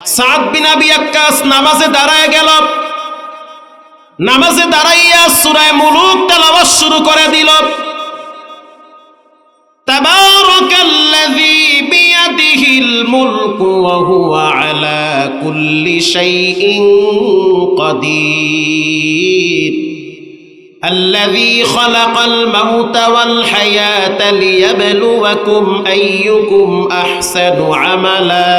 সাদ বিন আবি আক্কাস নামাজে দাঁড়ায় গেল নামাজে দাঁড়াইয়া সূরা মুলুক তেলাওয়াত শুরু করে দিল تبارك الذي بيده الملك وهو على كل شيء قدير الذي خلق الموت والحياة ليبلوكم أيكم أحسن عملا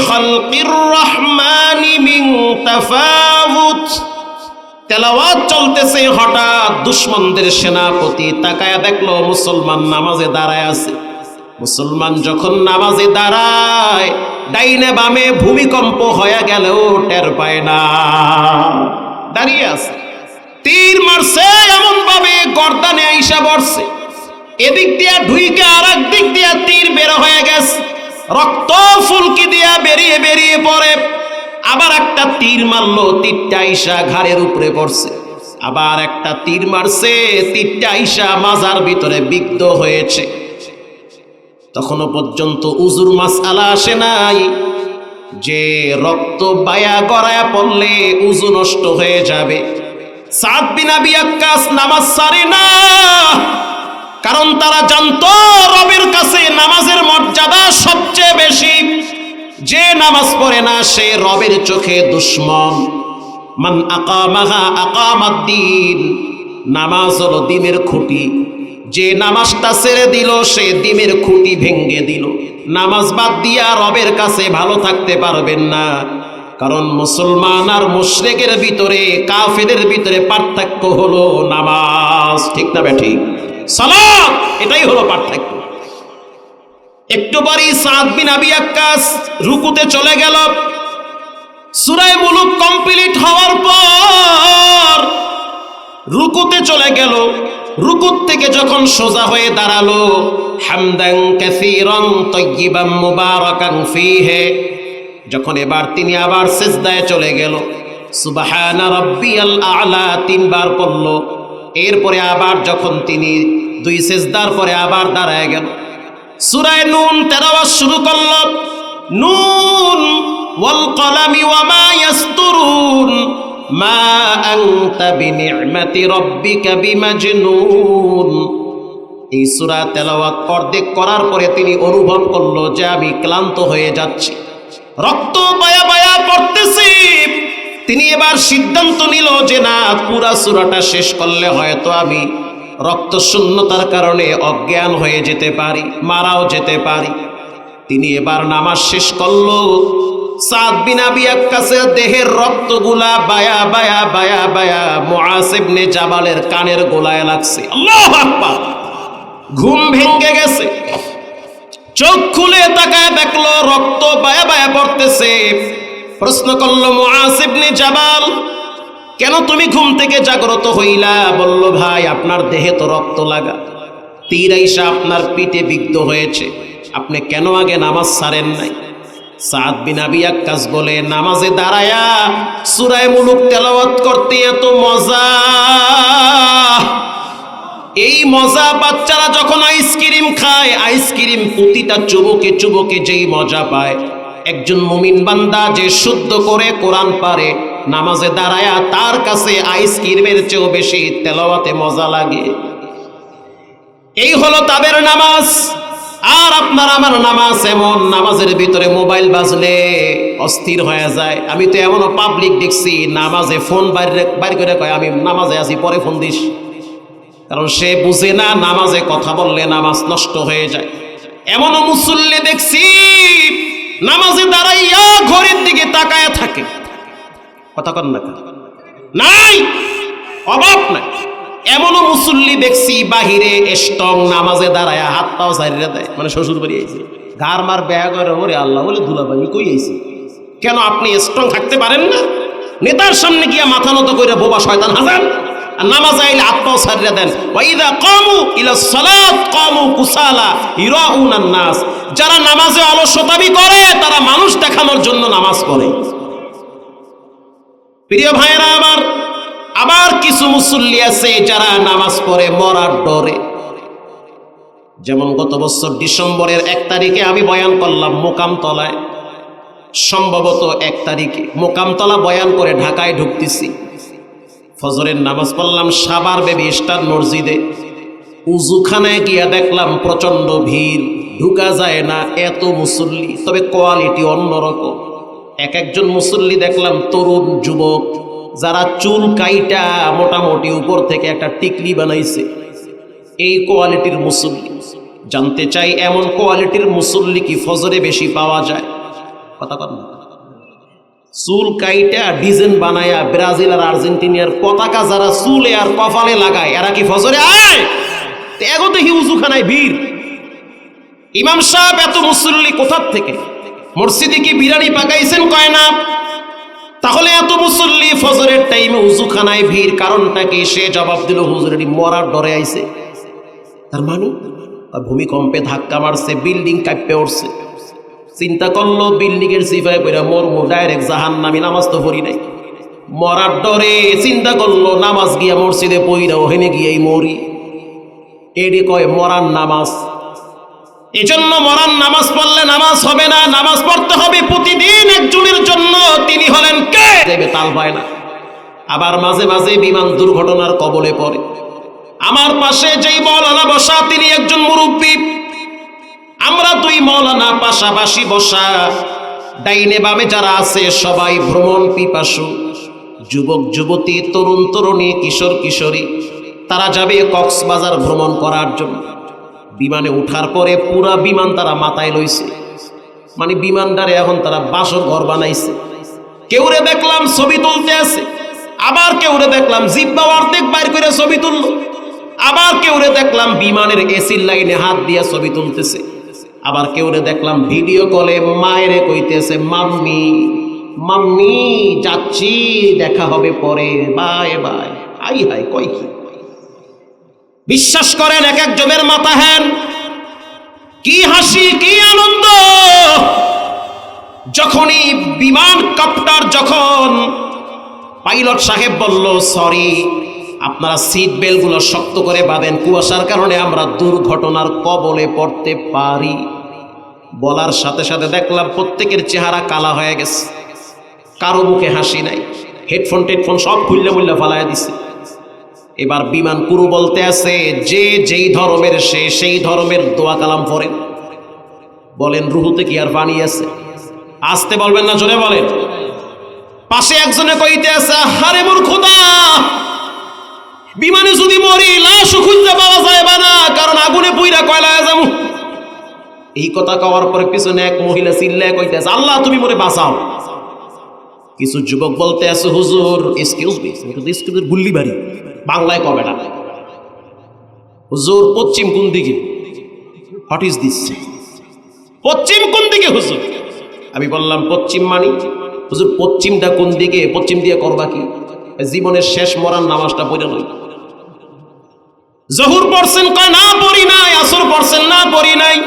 خلق الرحمن من تفاوت তেলাওয়াত চলতেছে হঠাৎ দুশ্মনদের সেনাপতি তাকায়া দেখলো মুসলমান নামাজে দাঁড়ায় আছে মুসলমান যখন নামাজে দাঁড়ায় ডাইনে বামে ভূমিকম্প হয়ে গেলেও টের পায় না দাঁড়িয়ে আছে তীর মারছে এমন ভাবে গর্দানে আইসা বসছে এদিক দিয়া ঢুইকে আর এক দিক দিয়া তীর বের হয়ে গেছে রক্ত ফুলকি দিয়া বেরিয়ে পড়ে আবার একটা তীর মারলো, তীরটা আইসা ঘাড়ের উপরে পড়ছে। আবার একটা তীর মারছে, তীরটা আইসা মাজার ভিতরে বিদ্ধ হয়েছে। তখনও পর্যন্ত উজুর মাস আলা আসে নাই। যে রক্ত বায়া গড়ায়া পড়লে উজু নষ্ট হয়ে যাবে। সাত বিন আবি আক্কাস নামাজ সারে না, কারণ তারা জানতো রবের কাছে নামাজের মর্যাদা সবচেয়ে বেশি। যে নামাজ পড়ে না, সে রবের চোখে দুশ্মন। মান আকামাহা আকামাদ্দিন, নামাজ হলো দিনের খুঁটি। যে নামাজটা ছেড়ে দিল, সে দিনের খুঁটি ভেঙ্গে দিল। নামাজ বাদ দিয়া রবের কাছে ভালো থাকতে পারবেন না। কারণ মুসলমান আর মুশরেকের ভিতরে, কাফেরের ভিতরে পার্থক্য হলো নামাজ। ঠিক না ব্যাঠি? সালাত! এটাই হলো পার্থক্য। একটু পরেই সাদ বিন আবি আক্কাস রুকুতে চলে গেল। সুরায় মুলুক কমপ্লিট হওয়ার পর রুকুতে চলে গেল। রুকুত থেকে যখন সোজা হয়ে দাঁড়াল হামদাং কাসীরান তাইয়িবান মুবারাকান ফীহি, যখন এবার তিনি আবার সিজদায় চলে গেল। সুবহানা রাব্বিয়াল আ'লা তিনবার পড়ল। এরপরে আবার যখন তিনি দুই সিজদার পরে আবার দাঁড়ায় গেল। সুরায় নুন তেলাওয়াত শুরু করল। নুন, ওয়াল কলামি ওয়ামা ইয়াসতুরুন, মা আনতা বিনি'মাতি রাব্বিকা বিমাজনুন। এই সূরা তেলাওয়াত অর্ধেক করার পরে তিনি অনুভব করল যে আমি ক্লান্ত হয়ে যাচ্ছি। রক্ত বায়া বায়া পড়তেছি। তিনি এবার সিদ্ধান্ত নিল যে না, পুরা সূরাটা শেষ করলে হয়তো আমি রক্ত শূন্যতার কারণে অজ্ঞান হয়ে যেতে পারি, মারাও যেতে পারি। তিনি এবার নামাজ শেষ করল। সাদ বিন আক্কাসের দেহের রক্তগুলা বায়া বায়া বায়া বায়া মুআস জাবালের কানের গোলায় লাগছে। আল্লাহু আকবার! ঘুম ভেঙে গেছে। চোখ খুলে তাকায় দেখল রক্ত বায়া বায়া পড়তেছে। প্রশ্ন করল মুআস জাবাল কেন তুমি ঘুম থেকে জাগ্রত হইলা? বলল, ভাই, আপনার দেহে তো রক্ত লাগা। তীর আইসা আপনার পিঠে বিদ্ধ হয়েছে। আপনি কেন আগে নামাজ সারেন নাই? সাদ বিন আবি আক্কাস বলে, নামাজে দাঁড়ায়া সুরায় মুলুক তেলাওয়াত করতে এত মজা। এই মজা বাচ্চারা যখন আইসক্রিম খায়, আইসক্রিম প্রতিটা চুবুকে চুবুকে যেই মজা পায়। একজন মুমিন বান্দা যে শুদ্ধ করে কোরআন পারে নামাজে দাঁড়ায়া তার কাছে আইসক্রিমের চেয়েও বেশি তেলাওয়াতে মজা লাগে। এই হলো তাদের নামাজ। আর আপনার আমার নামাজ এমন, নামাজের ভিতরে মোবাইল বাজলে অস্থির হয়ে যায়। আমি তো এমনও পাবলিক দেখছি, নামাজে ফোন বাইরে বাইর করে কয়, আমি নামাজে আছি, পরে ফোন দিস। কারণ সে বুঝে না নামাজে কথা বললে নামাজ নষ্ট হয়ে যায়। এমনও মুসল্লি দেখছি, নামাজে দাঁড়াইয়া ঘরের দিকে তাকায়া থাকে। কথা কন না নাই! অভাব নাই। এমনও মুসল্লি দেখছি বাহিরে স্টং নামাজে দাঁড়ায়, হাত পাও সাইরে দেয়। মানে শ্বশুর বাড়ি আইছে। ঘর মার ব্যাগ করে, ওরে আল্লাহ, বলে ভাই কই আইছি? কেন আপনি স্ট্রং থাকতে পারেন না? নেতার সামনে গিয়া মাথা নত করে বোবা শয়তান হাজান আর নামাজ আইলে আত্মাও সারিয়া দেন। ওয়াইদা কামু ইলা সালাত কামু কুসালা ইরাউনান নাস। যারা নামাজে অলসতামি করে, তারা মানুষ দেখানোর জন্য নামাজ পড়ে। প্রিয় ভাইয়েরা, আমার আবার কিছু মুসল্লি আছে যারা নামাজ পড়ে মরার ডরে। যেমন গত বছর ডিসেম্বরের এক তারিখে আমি বয়ান করলাম মোকামতলায় সম্ভবত এক তারিখে মোকামতলা বয়ান করে ঢাকায় ঢুকতেছি। ফজরের নামাজ পড়লাম সাবার বেবি স্টার মসজিদে। উজুখানায় গিয়া দেখলাম প্রচণ্ড ভিড়, ঢুকা যায় না এত মুসল্লি, তবে কোয়ালিটি অন্যরকম। এক একজন মুসল্লি দেখলাম, তরুণ যুবক, যারা চুল কাইটা মোটামুটি উপর থেকে একটা টিকলি বানাইছে। এই কোয়ালিটির মুসল্লি। জানতে চাই, এমন কোয়ালিটির মুসল্লি কি ফজরে বেশি পাওয়া যায়? কথা না। চুল কাইটা ডিজাইন বানায়া ব্রাজিল আর আর্জেন্টিনার পতাকা যারা চুলে আর কপালে লাগায়, এরা কি ফজরে? আয়! এগো দেখি উজুখানায় ভিড় ইমাম সাহেব, এত মুসল্লি কোথার থেকে? মসজিদে কি বিরিয়ানি পাকাইছেন? কয় না। তাহলে এত মুসল্লি ফজরের টাইমে উজুখানায় ভিড়, কারণটা কি? সে জবাব দিল হুজুরের মরার ডরে আইছে। তার মানে? ভূমিকম্পে ধাক্কা মারছে, বিল্ডিং কাঁপে উঠছে। চিন্তা করল বিল্ডিং এর সিফাই পড়া মরমু ডাইরেক্ট জাহান নামি নামাজ তো পড়ি নাই। মরার ডরে চিন্তা করল, নামাজ গিয়া মসজিদে পইরা ওখানে গিয়েই মরি। এডি কয়, মরার নামাজ এজন্য মরার নামাজ পড়লে নামাজ হবে না, নামাজ পড়তে হবে প্রতিদিন একজনের জন্য, তিনি হলেন কে? দেবে তাল পায় না। আবার মাঝে মাঝে বিমান দুর্ঘটনার কবলে পড়ে। আমার পাশে যেই মৌলানা বসা, তিনি একজন মুরব্বী। আমরা দুই মৌলানা পাশাপাশি বসা। ডাইনে বামে যারা আছে, সবাই ভ্রমণ পিপাসু। যুবক, যুবতী, তরুণ, তরুণী, কিশোর, কিশোরী, তারা যাবে কক্সবাজার ভ্রমণ করার জন্য। বিমানে উঠার পরে পুরা বিমান তারা মাথায় লইছে। মানে বিমানটারে এখন তারা বাসর ঘর বানাইছে। কেউরে দেখলাম ছবি তুলতে আছে, আবার কেউরে দেখলাম জিব্বা অর্ধেক বাইর করে ছবি তুলল। আবার কেউরে দেখলাম বিমানের এসির লাইনে হাত দিয়া ছবি তুলতেছে। আবার কেউরে দেখলাম ভিডিও কলে মায়েরে কইতেছে, মাম্মি মাম্মি, যাচ্ছি, দেখা হবে পরে, বাই বাই। আই হাই কই কি? বিশ্বাস করেন এক এক জমের মাথা হ্যান কি হাসি, কি আনন্দ। যখনই বিমান কাপ্টার যখন পাইলট সাহেব বলল, সরি, আপনারা সিট বেল্টগুলো শক্ত করে বাঁধেন। কুয়াশার কারণে আমরা দুর্ঘটনার কবলে পড়তে পারি। বলার সাথে সাথে দেখলাম প্রত্যেকের চেহারা কালা হয়ে গেছে। কারও মুখে হাসি নাই। হেডফোন, টেডফোন সব খুললে মুল্লে ফালাইয়া দিছে। এবার বিমান কুরু বলতে আছে, যে যেই ধর্মের সে সেই ধর্মের দোয়া কালাম পড়েন বলেন, রুহুতে কি আর পানি আছে? আসতে বলবেন না, জোরে বলেন। পাশে একজনে কইতে আছে হারে খোদা বিমানে যদি মরি, লাশ খুঁজতে পাওয়া যায় না, কারণ আগুনে পুইরা কয়লায় যাব। এই কথা কওয়ার পরে পিছনে এক মহিলা চিল্লায় কইতেছে আল্লাহ, তুমি মরে বাঁচাও। কিছু যুবক বলতে আছে, হুজুর এক্সকিউজ মি এক্সকিউজ গুল্লি বাড়ি। বাংলায় কবে না। হুজুর, পশ্চিম কোন দিকে? হোয়াট ইজ দিস পশ্চিম কোন দিকে হুজুর? আমি বললাম, পশ্চিম মানি। হুজুর, পশ্চিমটা কোন দিকে? পশ্চিম দিয়ে করবা কি? জীবনের শেষ মরার নামাজটা পড়ে নয় জহুর পড়ছেন কয়, না, পড়ি নাই। আসর পড়ছেন না, পড়ি নাই।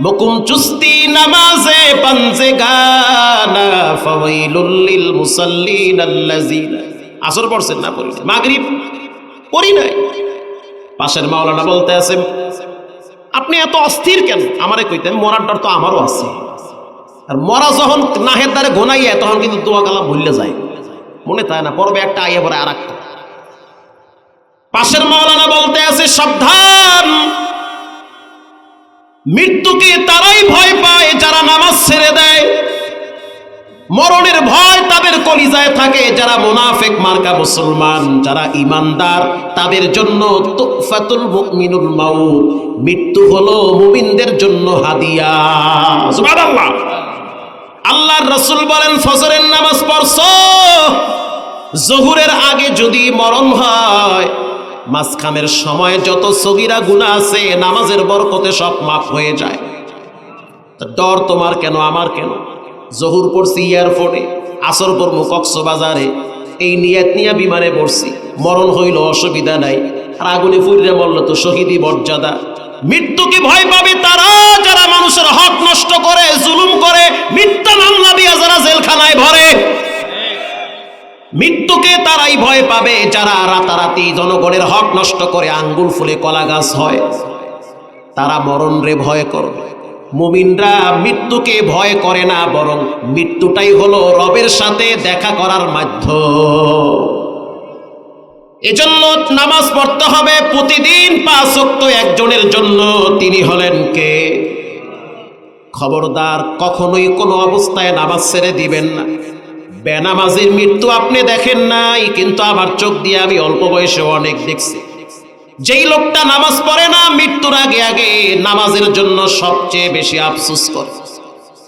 মুকুম চুস্তি নামাজে পাঞ্জে গানা ফাওয়াইলুল লিল মুসাল্লিন আল্লাযিনা আসর পড়ছেন না, পড়ি মাগরিব, পড়ি নাই। পাশের মাওলানা বলতে আছে, আপনি এত অস্থির কেন? আমারে কইতেন, মরার ডর তো আমারও আছে। আর মরা যখন নাহের দ্বারে ঘনাইয়া তখন কিন্তু দোয়া কালাম ভুললে যায়। মনে থাকে না, পরবে একটা আইয়া পরে আর একটা পাশের মাওলানা বলতে আছে, সাবধান। মৃত্যুকে তারাই ভয় পায়, যারা নামাজ ছেড়ে দেয়। মরণের ভয় তাদের কলিজায় থাকে। যারা মোনাফেক, মার্কা মুসলমান, যারা ইমানদার, তাদের জন্য মৃত্যু হলো মুমিনদের জন্য হাদিয়া। সুবহানাল্লাহ। আল্লাহর রাসূল বলেন, ফজরের নামাজ পড়ছো? জহুরের আগে যদি মরণ হয়, মাঝখানের সময় যত সগিরা গুণা আছে, নামাজের বরকতে সব মাফ হয়ে যায়। ডর তোমার কেন, আমার কেন? জহুর পড়ছি এয়ারপোর্টে আসর পড়ব কক্সবাজারে। এই নিয়াত নিয়া বিমানে পড়ছি, মরণ হইল অসুবিধা নাই। আর আগুনে ফুললে মরল তো শহীদি মর্যাদা। মৃত্যুকে ভয় পাবে তারা, যারা মানুষের হক নষ্ট করে, জুলুম করে, মিথ্যা মামলা দিয়া যারা জেলখানায় ভরে। মৃত্যুকে তারাই ভয় পাবে, যারা রাতারাতি জনগণের হক নষ্ট করে আঙ্গুল ফুলে কলা গাছ হয়। তারা মরণ রে ভয় করবে। মুমিনরা মৃত্যুকে ভয় করে না, বরং মৃত্যুটাই হলো রবের সাথে দেখা করার মাধ্যম। এজন্য নামাজ পড়তে হবে প্রতিদিন পাঁচ ওয়াক্ত একজনের জন্য। তিনি হলেন কে? খবরদার কখনোই কোনো অবস্থায় নামাজ ছেড়ে দিবেন না। বেনামাজির মৃত্যু আপনি দেখেন নাই, কিন্তু আমার চোখ দিয়ে আমি অল্প বয়সে অনেক দেখছি। যেই লোকটা নামাজ পড়ে না, মৃত্যুর আগে আগে নামাজের জন্য সবচেয়ে বেশি আফসোস করে।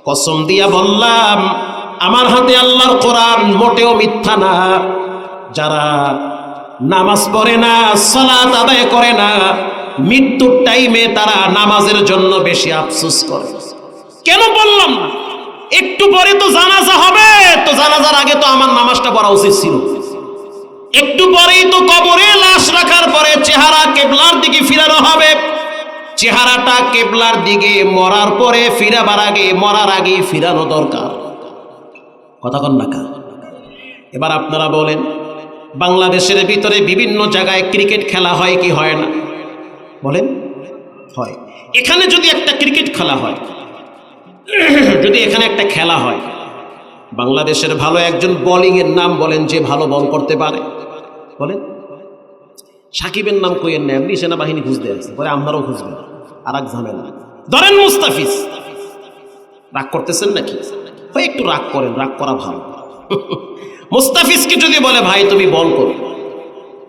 কসম দিয়া বললাম, আমার হাতে আল্লাহর কোরআন মোটেও মিথ্যা না। যারা নামাজ পড়ে না, সালাত আদায় করে না, মৃত্যুর টাইমে তারা নামাজের জন্য বেশি আফসোস করে। কেন বললাম না? একটু পরে তো জানাজা হবে, তো জানাজার আগে তো আমার নামাজটা পড়া উচিত ছিল। একটু পরেই তো কবরে লাশ রাখার পরে কেবলার দিকে ফিরানো হবে চেহারাটা কেবলার দিকে মরার পরে ফিরাবার আগে, মরার আগে ফিরানো দরকার। কথা কন না এবার আপনারা বলেন, বাংলাদেশের ভিতরে বিভিন্ন জায়গায় ক্রিকেট খেলা হয় কি হয় না? বলেন, হয়। এখানে যদি একটা ক্রিকেট খেলা হয়, যদি এখানে একটা খেলা হয়, বাংলাদেশের ভালো একজন বোলিং এর নাম বলেন যে ভালো বল করতে পারে। বলেন, সাকিবের নাম কইয়ের না এমনি সেনাবাহিনী খুঁজতে আছে পরে আপনারাও খুঁজবেন আর এক ঝামেলা। ধরেন মুস্তাফিজ। রাগ করতেছেন নাকি? ভাই, একটু রাগ করেন, রাগ করা ভালো। মুস্তাফিজকে যদি বলে, ভাই, তুমি বল করো।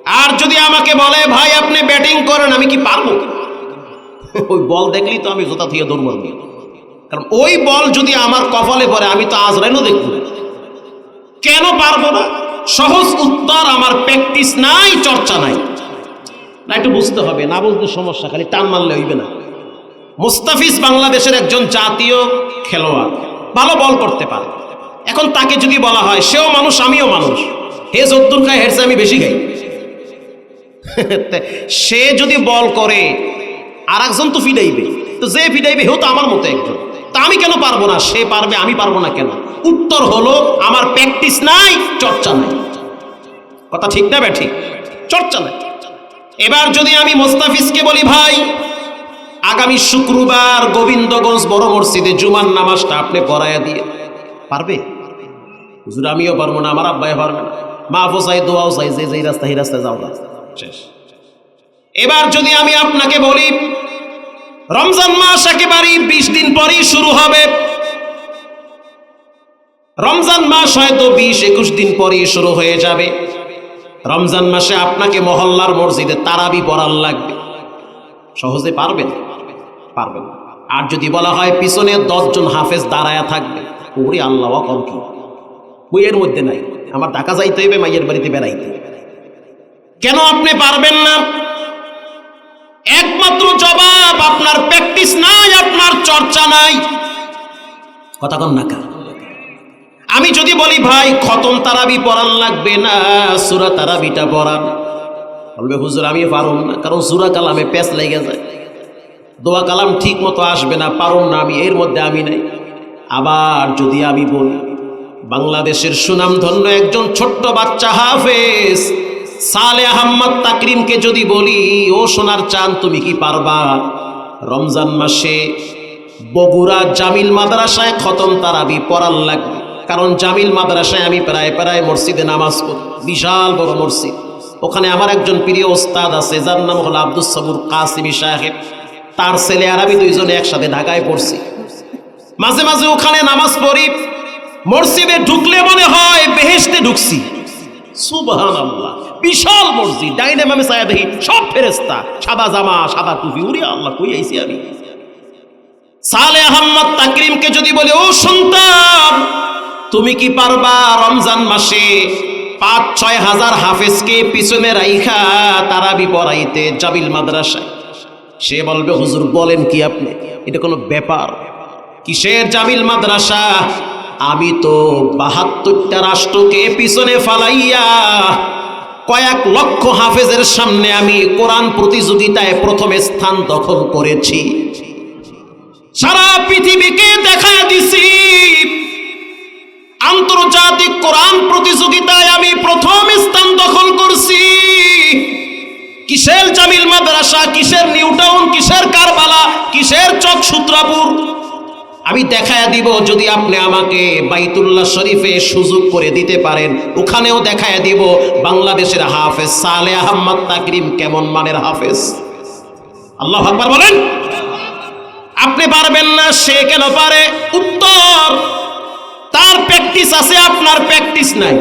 আর যদি আমাকে বলে, ভাই, আপনি ব্যাটিং করেন, আমি কি পারব? ওই বল দেখলেই তো আমি জোতা থেকে দৌড় মারবো। কারণ ওই বল যদি আমার কপালে পড়ে, আমি তো আজরাইনও দেখব। কেন পারব না? সহজ উত্তর, আমার প্র্যাকটিস নাই, চর্চা নাই। না, একটু বুঝতে হবে, না বুঝতে সমস্যা, খালি টান মারলে হইবে না। মুস্তাফিজ বাংলাদেশের একজন জাতীয় খেলোয়াড়। ভালো বল করতে পারে। এখন তাকে যদি বলা হয়, সেও মানুষ, আমিও মানুষ। হে যদ্দুর খায় হেরসে আমি বেশি খাই। সে যদি বল করে আর একজন তো ফিডাইবে। তো যে ফিডাইবে, হেও তো আমার মতো একজন। তা আমি কেন পারব না? সে পারবে, আমি পারব না কেন? উত্তর হলো, আমার প্র্যাকটিস নাই, চর্চা নাই। কথা ঠিক না ব্যাঠি? চর্চা নাই। এবার যদি আমি মোস্তাফিজকে বলি, ভাই আগামী শুক্রবার গোবিন্দগঞ্জ বড় মসজিদে জুমার নামাজটা আপনি পড়াইয়া দিয়ে পারবে? হুজুর, আমিও পারব না, আমার আব্বাই পারবে না মা চাই দোয়াও চাই, যে যেই রাস্তা রাস্তায় যাও এবার যদি আমি আপনাকে বলি, রমজান মাস একেবারেই বিশ দিন পরেই শুরু হবে। রমজান মাস হয়তো বিশ, একুশ দিন পরেই শুরু হয়ে যাবে। রমজান মাসে আপনাকে মহল্লার মসজিদে তারাবি পড়ার লাগবে। সহজে পারবেন? পারবেন আর যদি বলা হয় পিছনে দশজন হাফেজ দাঁড়ায়া থাকবে, ওরে আল্লাহ কম কি? বইয়ের মধ্যে নাই। আমার ঢাকা যাইতে হইবে, মাইয়ের বাড়িতে বেড়াইতে কেন আপনি পারবেন না? একমাত্র জবাব আপনার প্র্যাকটিস নাই, আপনার চর্চা নাই। কথা কন না? আমি যদি বলি, ভাই, খতম তারাবি পড়ান লাগবে না, সুরা তারাবিটা পড়ান। বলবে, হুজুর আমি পারুম না, কারণ সুরা কালামে প্যাচ লেগে যায়। দোয়া কালাম ঠিক মতো আসবে না পারুন না আমি, এর মধ্যে আমি নাই। আবার যদি আমি বলি, বাংলাদেশের সুনামধন্য একজন ছোট্ট বাচ্চা হাফেজ, সালে আহম্মদ তাকরিমকে যদি বলি, ও সোনার চান তুমি কি পারবা? রমজান মাসে বগুড়া জামিল মাদ্রাসায় খতম তারাবি পড়ার লাগবে। কারণ জামিল মাদ্রাসায় আমি প্রায় প্রায় মসজিদে নামাজ পড়ি। বিশাল বড় মসজিদ। ওখানে আমার একজন প্রিয় ওস্তাদ আছে, যার নাম হলো আব্দুল সাবুর কাসিমি সাহেব। তার ছেলে আর আমি দুইজনে একসাথে ঢাকায় পড়ছি। মাঝে মাঝে ওখানে নামাজ পড়ি। মসজিদে ঢুকলে মনে হয় বেহেশতে ঢুকছি। সুবহান বিশাল মসজিদ। ডাইনে মামে সায়া দেখি, সব ফেরেস্তা সাদা জামা, সাদা টুপি। উড়ি আল্লাহ, কই আইছি আমি? সালে আহম্মদ তাকরিমকে যদি বলে, ও সন্তান, তুমি কি পারবা রমজান মাসে পাঁচ ছয় হাজার হাফেজকে পিছনে রাইখা তারাবি পড়াইতে জাবিল মাদ্রাসায়? সে বলবে, হুজুর, বলেন কি আপনি? এটা কোনো ব্যাপার। কিসের জামিল মাদ্রাসা? আমি তো বাহাত্তরটা রাষ্ট্রকে পিছনে ফালাইয়া কয়েক লক্ষ হাফেজের সামনে আমি কোরআন প্রতিযোগিতায় প্রথমে স্থান দখল করেছি। সারা পৃথিবীকে দেখা দিছি। আন্তর্জাতিক কোরআন প্রতিযোগিতায় আমি প্রথম স্থান দখল কিসের জামিল মাদ্রাসা, কিসের নিউটাউন কিসের কারবালা, কিসের চক সূত্রাপুর? আমি দেখায় দিব যদি আপনি আমাকে বাইতুল্লাহ শরীফে সুযোগ করে দিতে পারেন। ওখানেও দেখায় দিব বাংলাদেশের হাফেজ সালে আহম্মদ তাকরিম কেমন মানের হাফেজ। আল্লাহ আকবার বলেন। আপনি পারবেন না, সে কেন পারে? উত্তর, তার প্র্যাকটিস আছে, আপনার প্র্যাকটিস নাই।